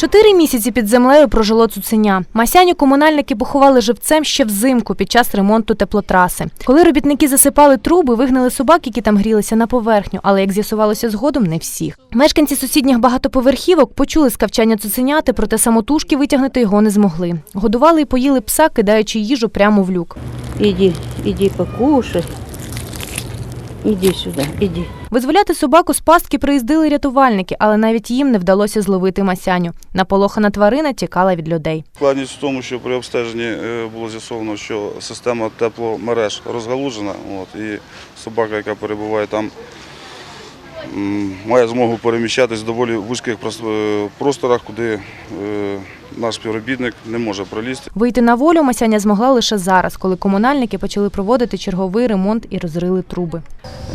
Чотири місяці під землею прожило цуценя. Масяню комунальники поховали живцем ще взимку під час ремонту теплотраси. Коли робітники засипали труби, вигнали собак, які там грілися на поверхню, але як з'ясувалося згодом, не всіх. Мешканці сусідніх багатоповерхівок почули скавчання цуценяти, проте самотужки витягнути його не змогли. Годували і поїли пса, кидаючи їжу прямо в люк. Иди, иди покушай. Иди сюди, іди. Визволяти собаку з пастки приїздили рятувальники, але навіть їм не вдалося зловити масяню. Наполохана тварина тікала від людей. Складність в тому, що при обстеженні е, було з'ясовано, що система тепломереж розгалужена, от, і собака, яка перебуває там, має змогу переміщатись в доволі вузьких прос- е, просторах, куди е, наш співробітник не може пролізти. Вийти на волю Масяня змогла лише зараз, коли комунальники почали проводити черговий ремонт і розрили труби.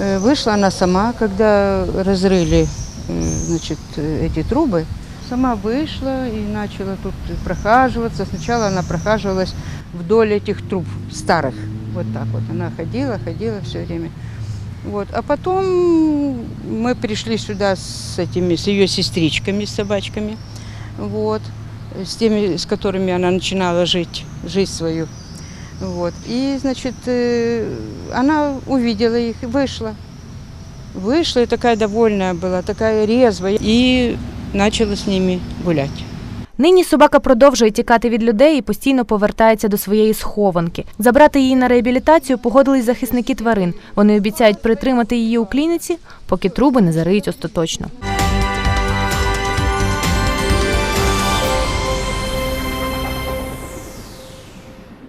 Э, Вышла она сама, когда разрыли э, значит, э, эти трубы. Сама вышла и начала тут прохаживаться. Сначала она прохаживалась вдоль этих труб старых. Вот так вот. Она ходила, ходила все время. Вот. А потом мы пришли сюда с этими, с ее сестричками, с собачками. Вот. С теми, с которыми она начинала жить, жизнь свою. Вот. И, значит, э, она увидела их и вышла. Вышла и такая довольная была, такая резвая. И начала с ними гулять. Нині собака продовжує тікати від людей і постійно повертається до своєї схованки. Забрати її на реабілітацію погодились захисники тварин. Вони обіцяють притримати її у клініці, поки труби не зариють остаточно.